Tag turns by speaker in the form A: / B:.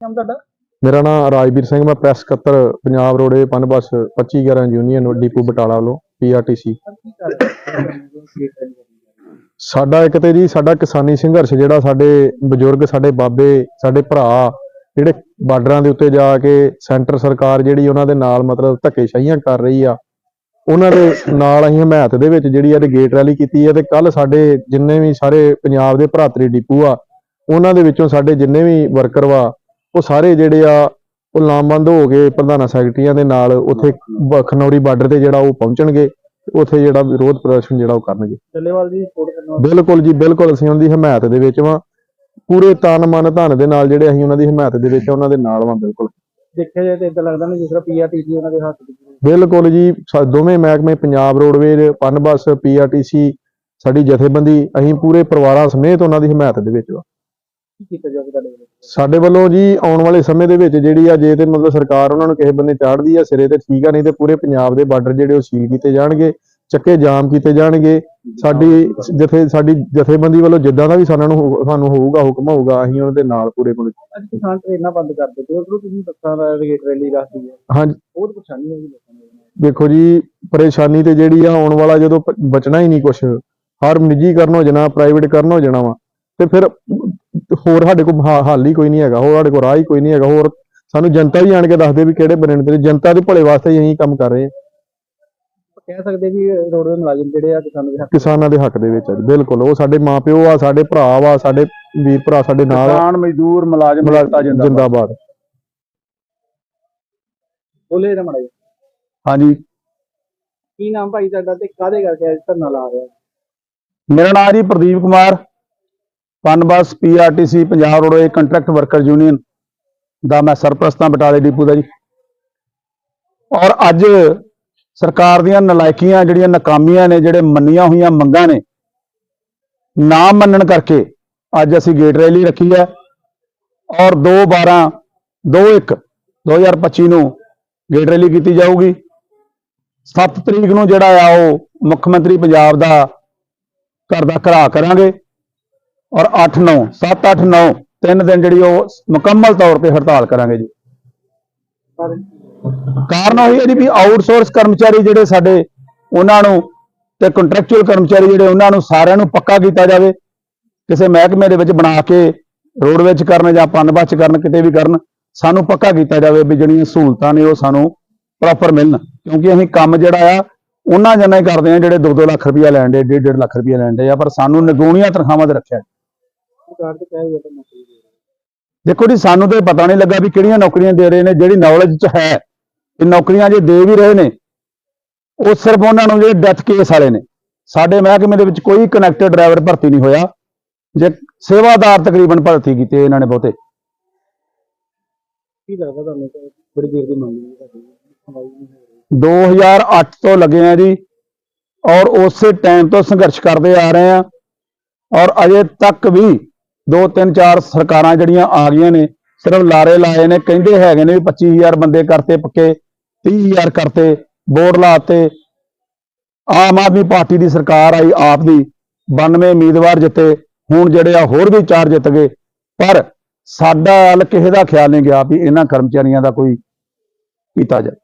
A: ਨਾਮ ਤੁਹਾਡਾ?
B: ਮੇਰਾ ਨਾਮ ਰਾਜਵੀਰ ਸਿੰਘ ਮੈਂ ਪ੍ਰੈਸ ਸਕੱਤਰ Punjab roadways PUNBUS 2511 union depot Batala ਵੱਲੋਂ ਪੀਆਰਟੀਸੀ ਸਾਡਾ ਇੱਕ ਤੇ ਜੀ ਸਾਡਾ ਕਿਸਾਨੀ ਸੰਘਰਸ਼ ਜਿਹੜਾ ਸਾਡੇ ਬਜ਼ੁਰਗ ਸਾਡੇ ਬਾਬੇ ਸਾਡੇ ਭਰਾ ਜਿਹੜੇ ਬਾਰਡਰਾਂ ਦੇ ਉੱਤੇ ਜਾ ਕੇ ਸੈਂਟਰ ਸਰਕਾਰ ਜਿਹੜੀ ਉਹਨਾਂ ਦੇ ਨਾਲ ਮਤਲਬ ਧੱਕੇਸ਼ਾਹੀਆਂ ਕਰ ਰਹੀ ਆ ਉਹਨਾਂ ਦੇ ਨਾਲ ਅਸੀਂ ਹਮਾਇਤ ਦੇ ਵਿੱਚ ਜਿਹੜੀ ਤੇ ਗੇਟ ਰੈਲੀ ਕੀਤੀ ਆ ਤੇ ਕੱਲ ਸਾਡੇ ਜਿੰਨੇ ਵੀ ਸਾਰੇ ਪੰਜਾਬ ਦੇ ਭਰਾਤਰੀ ਡਿਪੂ ਆ ਉਹਨਾਂ ਦੇ ਵਿੱਚੋਂ ਸਾਡੇ ਜਿੰਨੇ ਵੀ ਵਰਕਰ ਵਾ ਉਹ ਸਾਰੇ ਜਿਹੜੇ ਆ ਉਹ ਲਾਮਬੰਦ ਹੋ ਕੇ ਪ੍ਰਧਾਨਾਂ ਸੈਕਟਰੀਆਂ ਦੇ ਨਾਲ ਉੱਥੇ ਖਨੌਰੀ ਬਾਰਡਰ ਤੇ ਜਿਹੜਾ ਉਹ ਪਹੁੰਚਣਗੇ ਉੱਥੇ ਜਿਹੜਾ ਵਿਰੋਧ ਪ੍ਰਦਰਸ਼ਨ ਜਿਹੜਾ ਉਹ ਕਰਨਗੇ।
A: ਚੱਲੇਵਾਲ ਦੀ ਸਪੋਰਟ ਕਰਨ ਵਾਸਤੇ।
B: ਬਿਲਕੁਲ ਜੀ ਬਿਲਕੁਲ ਅਸੀਂ ਉਹਨਾਂ ਦੀ ਹਮਾਇਤ ਦੇ ਵਿੱਚ ਵਾਂ। ਪੂਰੇ ਤਨ ਮਨ ਧਨ ਦੇ ਨਾਲ ਜਿਹੜੇ ਅਸੀਂ ਉਹਨਾਂ ਦੀ ਹਮਾਇਤ ਦੇ ਵਿੱਚ ਉਹਨਾਂ ਦੇ ਨਾਲ ਵਾਂ ਬਿਲਕੁਲ।
A: ਦੇਖਿਆ ਜਾਏ ਤਾਂ ਇਦਾਂ ਲੱਗਦਾ ਨਹੀਂ ਜਿਸ ਤਰ੍ਹਾਂ ਪੀਆਰਟੀਸੀ ਉਹਨਾਂ ਦੇ ਹੱਥ ਵਿੱਚ।
B: ਬਿਲਕੁਲ ਜੀ ਦੋਵੇਂ ਮਹਿਕਮੇ ਪੰਜਾਬ ਰੋਡਵੇਜ਼ ਪਨਬਸ ਪੀਆਰਟੀਸੀ ਸਾਡੀ ਜਥੇਬੰਦੀ ਅਸੀਂ ਪੂਰੇ ਪਰਿਵਾਰਾਂ ਸਮੇਤ ਉਹਨਾਂ ਦੀ ਹਮਾਇਤ ਦੇ ਵਿੱਚ ਵਾਂ।
A: ਕੀਤਾ ਜਾਵੇ ਤੁਹਾਡੇ ਵੱਲੋਂ?
B: ਸਾਡੇ ਵੱਲੋਂ ਜੀ ਆਉਣ ਵਾਲੇ ਸਮੇਂ ਦੇ ਵਿੱਚ ਜਿਹੜੀ ਆ ਜੇ ਤੇ ਮਤਲਬ ਸਰਕਾਰ ਉਹਨਾਂ ਨੂੰ ਕਿਸੇ ਬੰਨੇ ਚਾੜਦੀ ਆ ਸਿਰੇ ਤੇ ਠੀਕ ਆ ਨਹੀਂ ਤੇ ਪੂਰੇ ਪੰਜਾਬ ਦੇ ਬਾਰਡਰ ਜਿਹੜੇ ਉਹ ਸੀਲ ਕੀਤੇ ਜਾਣਗੇ ਚੱਕੇ ਜਾਮ ਕੀਤੇ ਜਾਣਗੇ। ਸਾਡੀ ਜਥੇ ਸਾਡੀ ਜਥੇਬੰਦੀ ਵੱਲੋਂ ਜਿੱਦਾਂ ਦਾ ਵੀ ਸਾਨੂੰ ਨੂੰ ਸਾਨੂੰ ਹੋਊਗਾ ਹੁਕਮ ਹੋਊਗਾ ਅਸੀਂ ਉਹਨਾਂ ਦੇ ਨਾਲ ਪੂਰੇ ਪੂਰੇ
A: ਅੱਜ ਕਿਸਾਨ ਟ੍ਰੇਨਾਂ ਬੰਦ ਕਰ ਦਿੱਤੇ ਉਧਰੋਂ ਤੁਸੀਂ ਬੱਸਾਂ ਦਾ ਰੇਟ ਰੈਲੀ ਰੱਖਦੀ ਹੈ
B: ਹਾਂਜੀ।
A: ਬਹੁਤ ਪਰੇਸ਼ਾਨੀ ਹੋਈ ਲੋਕਾਂ ਨੂੰ।
B: ਦੇਖੋ ਜੀ ਪਰੇਸ਼ਾਨੀ ਤੇ ਜਿਹੜੀ ਆ ਆਉਣ ਵਾਲਾ ਜਦੋਂ ਬਚਣਾ ਹੀ ਨਹੀਂ ਕੁਛ ਹਰ ਨਿੱਜੀਕਰਨ ਹੋ ਜਾਣਾ ਪ੍ਰਾਈਵੇਟਕਰਨ ਹੋ ਜਾਣਾ ਵਾ ਤੇ ਫਿਰ ਹੋਰ ਸਾਡੇ ਕੋਲ ਹੱਲ ਹੀ ਕੋਈ ਨਹੀਂ ਹੈਗਾ ਹੋਰ ਸਾਡੇ ਕੋਲ ਰਾਹ ਹੀ ਕੋਈ ਨਹੀਂ ਹੈਗਾ ਹੋਰ ਸਾਨੂੰ ਜਨਤਾ ਵੀ ਆਣ ਕੇ ਦੱਸਦੇ ਵੀ ਕਿਹੜੇ ਬਣੇ ਨੇ ਜਨਤਾ ਦੇ ਭਲੇ ਵਾਸਤੇ ਹੀ ਅਸੀਂ ਕੰਮ ਕਰ ਰਹੇ ਹਾਂ।
A: ਕਹਿ ਸਕਦੇ ਵੀ ਰੋਡਵੇ ਮੁਲਾਜ਼ਮ ਜਿਹੜੇ ਆ ਕਿਸਾਨਾਂ ਦੇ ਹੱਕ
B: ਕਿਸਾਨਾਂ ਦੇ ਹੱਕ ਦੇ ਵਿੱਚ ਆ ਬਿਲਕੁਲ। ਉਹ ਸਾਡੇ ਮਾਪਿਓ ਆ ਸਾਡੇ ਭਰਾ ਵਾ ਸਾਡੇ ਵੀਰ ਭਰਾ ਸਾਡੇ ਨਾਲ ਆ।
A: ਕਿਸਾਨ ਮਜ਼ਦੂਰ ਮੁਲਾਜ਼ਮ ਜਿੰਦਾਬਾਦ। ਬੋਲੇ ਨਾ ਮੜਾ
C: ਹਾਂਜੀ।
A: ਕੀ ਨਾਮ ਭਾਈ ਤੁਹਾਡਾ ਤੇ ਕਾਹਦੇ ਕਰਕੇ ਅੱਜ ਧਰਨਾ ਲਾ ਰਿਹਾ
C: ਮੇਰਾ ਨਾਮ ਜੀ Pradeep Kumar. PUNBUS PRTC Punjab roadways contract worker union ਦਾ ਮੈਂ ਸਰਪ੍ਰਸਤਾਂ ਬਟਾਲੇ ਡਿਪੂ ਦਾ ਜੀ। ਔਰ ਅੱਜ ਸਰਕਾਰ ਦੀਆਂ ਨਲਾਇਕੀਆਂ ਜਿਹੜੀਆਂ ਨਾਕਾਮੀਆਂ ਨੇ, ਜਿਹੜੇ ਮੰਨੀਆਂ ਹੋਈਆਂ ਮੰਗਾਂ ਨੇ ਨਾ ਮੰਨਣ ਕਰਕੇ ਅੱਜ ਅਸੀਂ ਗੇਟ ਰੈਲੀ ਰੱਖੀ ਹੈ। ਔਰ 2 12 21 2025 ਨੂੰ ਗੇਟ ਰੈਲੀ ਕੀਤੀ ਜਾਊਗੀ। 7 ਤਰੀਕ ਨੂੰ ਜਿਹੜਾ ਆ ਉਹ ਮੁੱਖ ਮੰਤਰੀ ਪੰਜਾਬ ਦਾ ਘਰ ਦਾ ਘਰਾ ਕਰਾਂਗੇ। ਔਰ 8 9 7 8 9 ਤਿੰਨ ਦਿਨ ਜਿਹੜੀ ਉਹ ਮੁਕੰਮਲ ਤੌਰ ਤੇ ਹੜਤਾਲ ਕਰਾਂਗੇ ਜੀ। ਕਾਰਨ ਉਹ ਹੈ ਜੀ ਵੀ ਆਊਟਸੋਰਸ ਕਰਮਚਾਰੀ ਜਿਹੜੇ ਸਾਡੇ, ਉਹਨਾਂ ਨੂੰ ਤੇ ਕੰਟਰੈਕਚੁਅਲ ਕਰਮਚਾਰੀ ਜਿਹੜੇ ਉਹਨਾਂ ਨੂੰ ਸਾਰਿਆਂ ਨੂੰ ਪੱਕਾ ਕੀਤਾ ਜਾਵੇ। ਕਿਸੇ ਮਹਿਕਮੇ ਦੇ ਵਿੱਚ ਬਣਾ ਕੇ ਰੋਡ ਵਿੱਚ ਕਰਨ ਜਾਂ ਪਨਬਸ ਚ ਕਰਨ, ਕਿਤੇ ਵੀ ਕਰਨ, ਸਾਨੂੰ ਪੱਕਾ ਕੀਤਾ ਜਾਵੇ ਵੀ ਜਿਹੜੀਆਂ ਸਹੂਲਤਾਂ ਨੇ ਉਹ ਸਾਨੂੰ ਪ੍ਰੋਪਰ ਮਿਲਣ। ਕਿਉਂਕਿ ਅਸੀਂ ਕੰਮ ਜਿਹੜਾ ਆ, ਉਹਨਾਂ ਜਨਾਂ ਹੀ ਕਰਦੇ ਆ ਜਿਹੜੇ 2-2 ਲੱਖ ਰੁਪਇਆ ਲੈਣ ਦੇ 1.5 ਲੱਖ ਰੁਪਇਆ ਲੈਣ ਦੇ ਆ, ਪਰ ਸਾਨੂੰ ਨਿਗੂਣੀਆਂ ਤਨਖਾਹਾਂ ਤੇ ਰੱਖਿਆ।
A: ਕਹਿ ਤਾਂ ਨੌਕਰੀ ਦੇ ਰਹੀ।
C: ਦੇਖੋ ਜੀ ਸਾਨੂੰ ਤੇ ਪਤਾ ਨਹੀਂ ਲੱਗਾ ਵੀ ਕਿਹੜੀਆਂ ਨੌਕਰੀਆਂ ਦੇ ਰਹੇ ਨੇ ਜਿਹੜੀ ਨੌਲੇਜ ਚ ਹੈ। ਇਹ ਨੌਕਰੀਆਂ ਜੇ ਦੇ ਵੀ ਰਹੇ ਨੇ ਉਹ ਸਿਰਫ ਉਹਨਾਂ ਨੂੰ ਜਿਹੜੇ ਡੈਥ ਕੇਸ ਵਾਲੇ ਨੇ। ਸਾਡੇ ਮਹਿਕਮੇ ਦੇ ਵਿੱਚ ਕੋਈ ਕਨੈਕਟਡ ਡਰਾਈਵਰ ਭਰਤੀ ਨਹੀਂ ਹੋਇਆ। ਜੇ ਸੇਵਾਦਾਰ ਤਕਰੀਬਨ ਭਰਤੀ ਕੀਤੇ ਇਹਨਾਂ ਨੇ ਬਹੁਤੇ।
A: ਕੀ ਲੱਗਦਾ ਤੁਹਾਨੂੰ ਕਿ ਬੜੀ ਦੇਰ ਦੀ ਮੰਗ ਹੈ ਤੁਹਾਡੀ ਸੁਣਵਾਈ ਨਹੀਂ ਹੋ ਰਹੀ।
C: 2008 ਤੋਂ ਲੱਗੇ ਆ ਜੀ ਔਰ ਉਸੇ ਟਾਈਮ ਤੋਂ ਸੰਘਰਸ਼ ਕਰਦੇ ਆ ਰਹੇ ਆ। ਔਰ ਅਜੇ ਤੱਕ ਵੀ 2 3 4 ਸਰਕਾਰਾਂ ਜਿਹੜੀਆਂ ਆ ਗਈਆਂ ਨੇ, ਸਿਰਫ ਲਾਰੇ ਲਾਏ ਨੇ, ਕਹਿੰਦੇ ਹੈਗੇ ਨੇ ਵੀ 25000 ਬੰਦੇ ਕਰਤੇ ਪੱਕੇ 30000 ਕਰਤੇ ਬੋਰਡ ਲਾਤੇ। ਆਮ ਆਦਮੀ ਪਾਰਟੀ ਦੀ ਸਰਕਾਰ ਆਈ ਆਪ ਦੀ 92 ਉਮੀਦਵਾਰ ਜਿੱਤੇ, ਹੁਣ ਜਿਹੜੇ ਆ ਹੋਰ ਵੀ ਚਾਰ ਜਿੱਤ ਗਏ। ਪਰ ਸਾਡਾ ਹਲ ਕਿਸੇ ਦਾ ਖਿਆਲ ਨਹੀਂ ਗਿਆ ਵੀ ਇਹਨਾਂ ਕਰਮਚਾਰੀਆਂ ਦਾ ਕੋਈ ਕੀਤਾ ਜਾਏ।